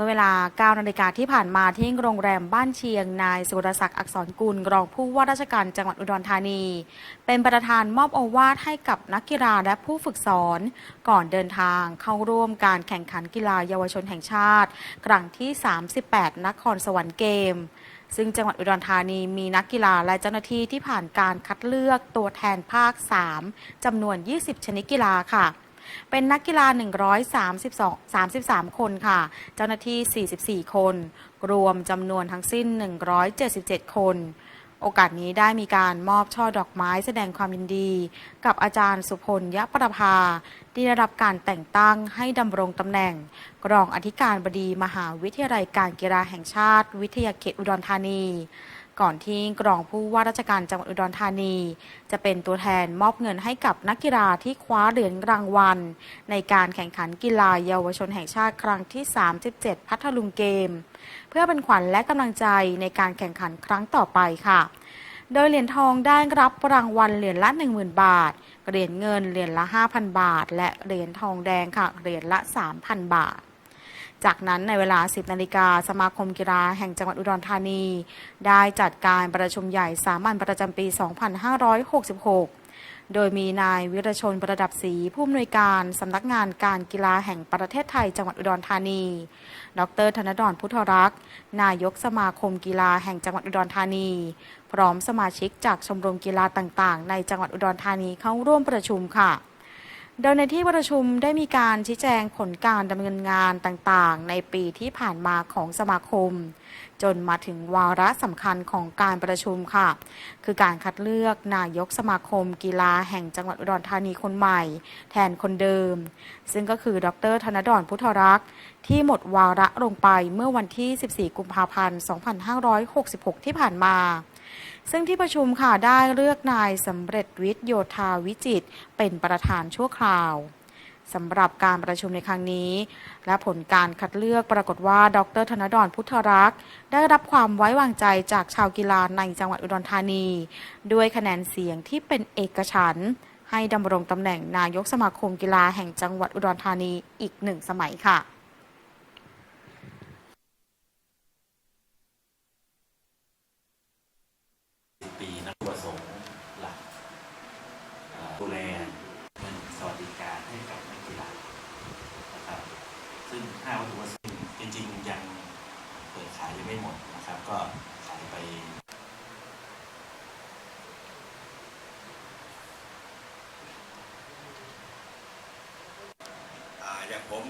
มื่อเวลา 9 นาฬิกาที่ผ่านมาที่โรงแรมบ้านเชียง นายสุรศักดิ์อักษรกุลรองผู้ว่าราชการจังหวัดอุดรธานี เป็นประธานมอบโอวาทให้กับนักกีฬาและผู้ฝึกสอน ก่อนเดินทางเข้าร่วมการแข่งขันกีฬาเยาวชนแห่งชาติ ครั้งที่ 38 นครสวรรค์เกมซึ่งจังหวัดอุดรธานีมีนักกีฬาและเจ้าหน้าที่ที่ผ่านการคัดเลือกตัวแทนภาค 3จำนวน 20 ชนิดกีฬาค่ะ เป็นนักกีฬา 132 33 คนค่ะ เจ้าหน้าที่ 44 คน รวมจำนวนทั้งสิ้น 177 คน โอกาสนี้ได้มีการมอบช่อดอกไม้แสดงความยินดี กับอาจารย์สุพลยะประภา ที่ได้รับการแต่งตั้งให้ดำรงตำแหน่ง รองอธิการบดีมหาวิทยาลัยการกีฬาแห่งชาติ วิทยาเขตอุดรธานี ก่อนที่กรองผู้ว่าราชการจังหวัดอุดรธานี จะเป็นตัวแทนมอบเงินให้กับนักกีฬาที่คว้าเหรียญรางวัล ในการแข่งขันกีฬาเยาวชนแห่งชาติครั้งที่ 37 พัทลุงเกม เพื่อเป็นขวัญและกำลังใจในการแข่งขันครั้งต่อไปค่ะโดยเหรียญทองได้รับรางวัลเหรียญละ 10,000 บาท เหรียญเงินเหรียญละ 5,000 บาท และเหรียญทองแดงค่ะ เหรียญละ 3,000 บาท จากนั้นในเวลา 10นาฬิกาสมาคมกีฬาแห่งจังหวัดอุดรธานี ได้จัดการประชุมใหญ่สามัญประจำปี 2566 โดยมีนายวิรชนประดับศรีผู้อำนวยการสำนักงานการกีฬาแห่งประเทศไทยจังหวัดอุดรธานี ดรธนดรพุทธรักษ์ นายกสมาคมกีฬาแห่งจังหวัดอุดรธานี พร้อมสมาชิกจากชมรมกีฬาต่างๆ ในจังหวัดอุดรธานีเข้าร่วมประชุมค่ะ โดยในที่ประชุมได้มีการชี้แจงผลการดำเนินงานต่างๆ ในปีที่ผ่านมาของสมาคม จนมาถึงวาระสำคัญของการประชุมค่ะ คือการคัดเลือกนายกสมาคมกีฬาแห่งจังหวัดอุดรธานีคนใหม่ แทนคนเดิม ซึ่งก็คือดรธนดรพุทธรักษ์ ที่หมดวาระลงไปเมื่อวันที่ 14 กุมภาพันธ์ 2566 ที่ผ่านมา ซึ่งที่ประชุมค่ะได้เลือกนายสำเร็จวิทย์โยธาวิจิตเป็นประธานชั่วคราวสำหรับการประชุมในครั้งนี้ และผลการคัดเลือกปรากฏว่าดรธนดรพุทธรักษ์ ได้รับความไว้วางใจจากชาวกีฬาในจังหวัดอุดรธานี ด้วยคะแนนเสียงที่เป็นเอกฉันท์ให้ดำรงตำแหน่งนายกสมาคมกีฬาแห่งจังหวัดอุดรธานีอีกหนึ่งสมัยค่ะ ดูแลเงินสวัสดิการให้กับนักกีฬานะครับซึ่งห้าวัตถุประสงค์จริงๆยังเปิดขายยังไม่หมดนะครับ ก็ขายไปอย่างผม